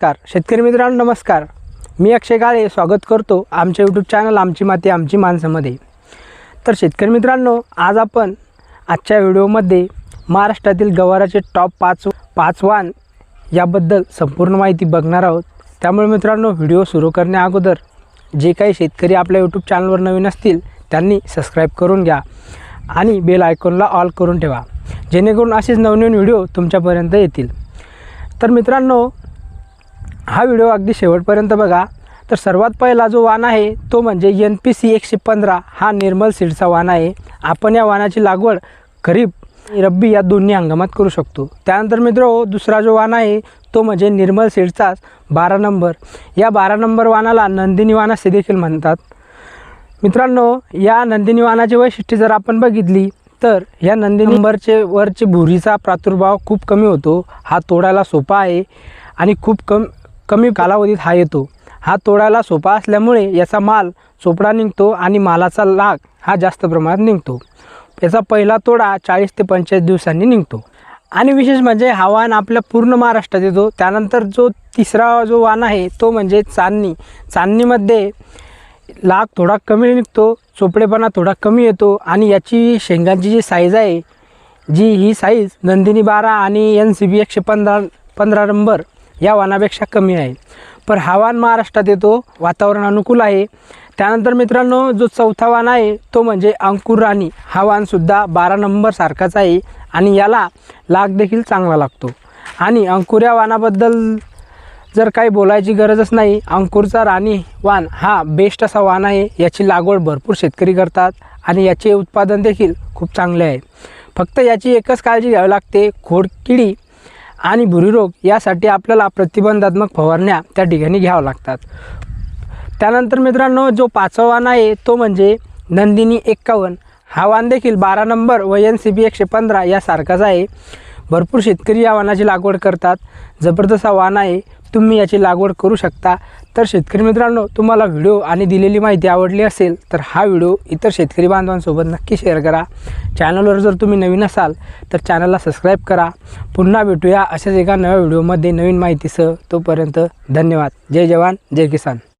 नमस्कार. शेतकरी मित्रांनो नमस्कार. मी अक्षय काळे स्वागत करतो आमच्या यूट्यूब चॅनल आमची माती आमची माणसामध्ये. तर शेतकरी मित्रांनो आज आपण आजच्या व्हिडिओमध्ये महाराष्ट्रातील गवाराचे टॉप पाच पाच वान याबद्दल संपूर्ण माहिती बघणार आहोत. त्यामुळे मित्रांनो व्हिडिओ सुरू करण्या अगोदर जे काही शेतकरी आपल्या यूट्यूब चॅनलवर नवीन असतील त्यांनी सबस्क्राईब करून घ्या आणि बेल आयकॉनला ऑल करून ठेवा. जेणेकरून असेच नवनवीन व्हिडिओ तुमच्यापर्यंत येतील. तर मित्रांनो हा व्हिडिओ अगदी शेवटपर्यंत बघा. तर सर्वात पहिला जो वाण आहे तो म्हणजे एन पी सी एकशे पंधरा हा निर्मल सीडचा वाण आहे. आपण या वाणाची लागवड खरीप रब्बी या दोन्ही हंगामात करू शकतो. त्यानंतर मित्र दुसरा जो वाण आहे तो म्हणजे निर्मल सीडचाच बारा नंबर. या बारा नंबर वाणाला नंदिनी वाण असे देखील म्हणतात. मित्रांनो या नंदिनी वाणाची वैशिष्ट्ये जर आपण बघितली तर या नंदिनी नंबरचे वरचे भुरीचा प्रादुर्भाव खूप कमी होतो. हा तोडायला सोपा आहे आणि खूप कम कमी कालावधीत हा येतो. हा तोडायला सोपा असल्यामुळे याचा माल चोपडा निघतो आणि मालाचा लाग हा जास्त प्रमाणात निघतो. याचा पहिला तोडा चाळीस ते पंचेचाळीस दिवसांनी निघतो. आणि विशेष म्हणजे हा वाण आपल्या पूर्ण महाराष्ट्रात येतो. त्यानंतर जो तिसरा जो वाण आहे तो म्हणजे चांदणी. चांदणीमध्ये लाग थोडा कमी निघतो चोपडेपणा थोडा कमी येतो आणि याची शेंगांची जी साईज आहे जी ही साईज नंदिनी बारा आणि एन सी बी एकशे पंधरा पंधरा नंबर या वाणापेक्षा कमी आहे. पण हा वाण महाराष्ट्रात येतो वातावरण अनुकूल आहे. त्यानंतर मित्रांनो जो चौथा वाण आहे तो म्हणजे अंकुर राणी. हा वाणसुद्धा बारा नंबरसारखाच आहे आणि याला लाग देखील चांगला लागतो. आणि अंकुर या वानाबद्दल जर काही बोलायची गरजच नाही अंकुरचा राणी वाण हा बेस्ट असा वाण आहे. याची लागवड भरपूर शेतकरी करतात आणि याचे उत्पादन देखील खूप चांगले आहे. फक्त याची एकच काळजी घ्यावी लागते खोडकिडी आणि भुरीरोग यासाठी आपल्याला प्रतिबंधात्मक फवारण्या त्या ठिकाणी घ्याव्या लागतात. त्यानंतर मित्रांनो जो पाचवा वाण आहे तो म्हणजे नंदिनी एक्कावन्न. हा वाण देखील बारा नंबर व एन सी बी एकशे पंधरा यासारखाच आहे. भरपूर शेतकरी या वाणाची लागवड करतात. जबरदस्त हा वाण आहे. तुम्ही याची लागवड करू शकता. तर शेतकरी मित्रांनो तुम्हाला व्हिडिओ आणि दिलेली माहिती आवडली असेल तर हा व्हिडिओ इतर शेतकरी बांधवांसोबत नक्की शेअर करा. चॅनलवर जर तुम्ही नवीन असाल तर चॅनलला सबस्क्राईब करा. पुन्हा भेटूया अशाच एका नव्या व्हिडिओमध्ये नवीन माहितीसह. तोपर्यंत धन्यवाद. जय जवान जय किसान.